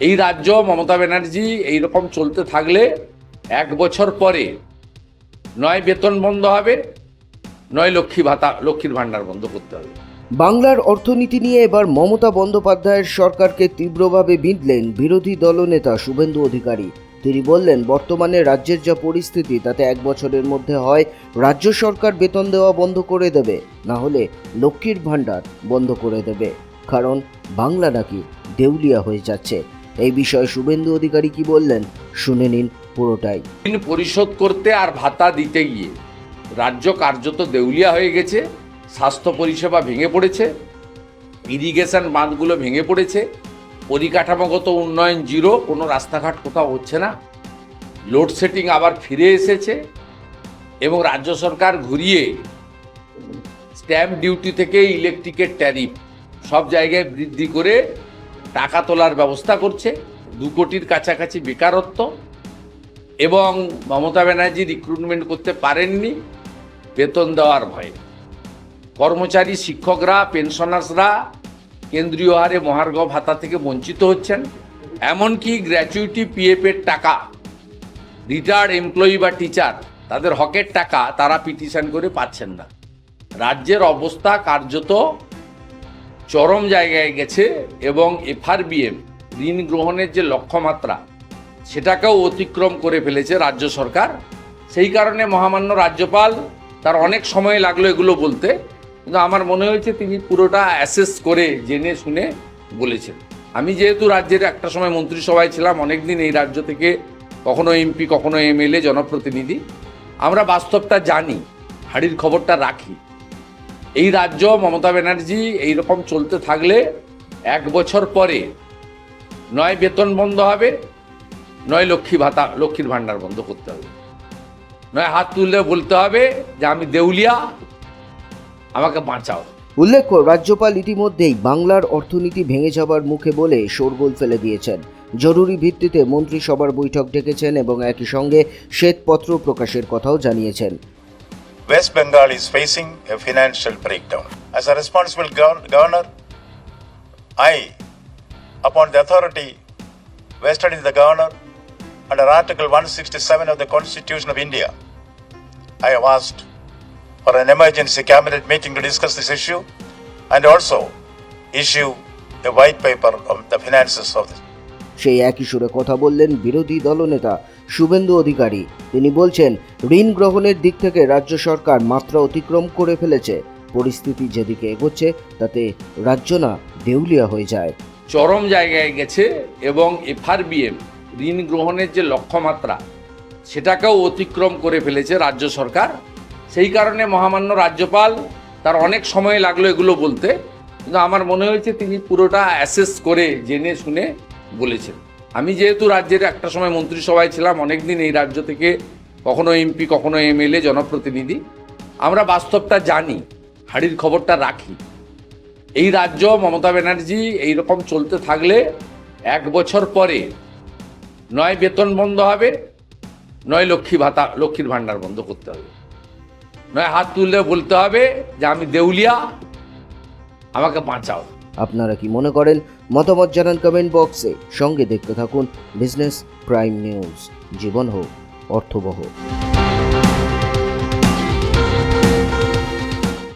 এই রাজ্য মমতা ব্যানার্জি এইরকম চলতে থাকলে এক বছর পরে নয় বেতন বন্ধ হবে, নয় লক্ষ্মী ভাতা, লক্ষ্মীর ভাণ্ডার বন্ধ করতে হবে। বাংলার অর্থনীতি নিয়ে এবার মমতা বন্দ্যোপাধ্যায়ের সরকারকে তীব্রভাবে বিঁধলেন বিরোধী দলনেতা শুভেন্দু অধিকারী। তিনি বললেন, বর্তমানে রাজ্যের যা পরিস্থিতি, তাতে এক বছরের মধ্যে হয় রাজ্য সরকার বেতন দেওয়া বন্ধ করে দেবে, না হলে লক্ষ্মীর ভাণ্ডার বন্ধ করে দেবে। কারণ বাংলা নাকি দেউলিয়া হয়ে যাচ্ছে। এই বিষয়ে শুভেন্দু অধিকারী কি বললেন? শুনে নিন পুরোটাই। ঋণ পরিশোধ করতে আর ভাতা দিতে গিয়ে রাজ্য কার্যত দেউলিয়া হয়ে গেছে, স্বাস্থ্য পরিষেবা ভেঙে পড়েছে ইরিগেশন বাঁধগুলো ভেঙে পড়েছে, পরিকাঠামোগত উন্নয়ন জিরো কোনো রাস্তাঘাট কোথাও হচ্ছে না লোডশেডিং আবার ফিরে এসেছে এবং রাজ্য সরকার ঘুরিয়ে স্ট্যাম্প ডিউটি থেকে ইলেকট্রিকের ট্যারিফ সব জায়গায় বৃদ্ধি করে টাকা তোলার ব্যবস্থা করছে, দু কোটির কাছাকাছি বেকারত্ব, এবং মমতা ব্যানার্জি রিক্রুটমেন্ট করতে পারেননি, বেতন দেওয়ার ভয়ে। কর্মচারী শিক্ষকরা পেনশনার্সরা কেন্দ্রীয় হারে মহার্ঘ ভাতা থেকে বঞ্চিত হচ্ছেন, এমনকি গ্র্যাচুইটি পিএফের টাকা রিটায়ার্ড এমপ্লয়ি বা টিচার তাদের হকের টাকা তারা পিটিশন করে পাচ্ছেন না। রাজ্যের অবস্থা কার্যত চরম জায়গায় গেছে এবং এফআরবিএম, ঋণ গ্রহণের যে লক্ষ্যমাত্রা, সেটাকেও অতিক্রম করে ফেলেছে রাজ্য সরকার। সেই কারণে মহামান্য রাজ্যপাল, তার অনেক সময় লাগল এগুলো বলতে, কিন্তু আমার মনে হয়েছে তিনি পুরোটা অ্যাসেস করে জেনে শুনে বলেছেন। আমি যেহেতু রাজ্যের একটা সময় মন্ত্রিসভায় ছিলাম, অনেকদিন এই রাজ্য থেকে কখনো এমপি, কখনো এমএলএ, জনপ্রতিনিধি, আমরা বাস্তবটা জানি, হাড়ির খবরটা রাখি। এই রাজ্য মমতা ব্যানার্জি এইরকম চলতে থাকলে এক বছর পরে নয় বেতন বন্ধ হবে, নয় লক্ষ্মী ভাতা, লক্ষ্মীর ভাণ্ডার বন্ধ করতে হবে। নয় হাত তুললে বলতে হবে যে আমি দেউলিয়া, আমাকে বাঁচাও। উল্লেখ্য, রাজ্যপাল ইতিমধ্যেই বাংলার অর্থনীতি ভেঙে যাবার মুখে বলে শোরগোল ফেলে দিয়েছেন। জরুরি ভিত্তিতে মন্ত্রিসভার বৈঠক ডেকেছেন এবং একই সঙ্গে শ্বেতপত্র প্রকাশের কথাও জানিয়েছেন। West Bengal is facing a financial breakdown. As a responsible gov- governor, I, upon the authority vested in the governor under Article 167 of the Constitution of India, I have asked for an emergency cabinet meeting to discuss this issue and also issue a white paper on the finances of the সেই একই সুরে কথা বললেন বিরোধী দলনেতা শুভেন্দু অধিকারী। তিনি বলছেন, ঋণ গ্রহণের দিক থেকে রাজ্য সরকার মাত্রা অতিক্রম করে ফেলেছে। পরিস্থিতি যেদিকে এগোচ্ছে, তাতে রাজ্য না দেউলিয়া হয়ে যায়। চরম জায়গায় গেছে এবং এফআরবিএম, ঋণ গ্রহণের যে লক্ষ্যমাত্রা, সেটাকেও অতিক্রম করে ফেলেছে রাজ্য সরকার। সেই কারণে মহামান্য রাজ্যপাল, তার অনেক সময় লাগল এগুলো বলতে। কিন্তু আমার মনে হয়েছে তিনি পুরোটা অ্যাসেস করে জেনে শুনে বলেছেন। আমি যেহেতু রাজ্যের একটা সময় মন্ত্রিসভায় ছিলাম, অনেকদিন এই রাজ্য থেকে কখনো এমপি, কখনো এমএলএ, জনপ্রতিনিধি, আমরা বাস্তবটা জানি, হাড়ির খবরটা রাখি। এই রাজ্য মমতা ব্যানার্জি এই রকম চলতে থাকলে এক বছর পরে নয় বেতন বন্ধ হবে, নয় লক্ষ্মী ভাতা, লক্ষ্মীর ভাণ্ডার বন্ধ করতে হবে। নয় হাত তুললে বলতে হবে যে আমি দেউলিয়া, আমাকে বাঁচাও। আপনারা কি মনে করেন মতামত জানান কমেন্ট বক্সে সঙ্গে দেখতে থাকুন বিজনেস প্রাইম নিউজ জীবন হোক অর্থবহ।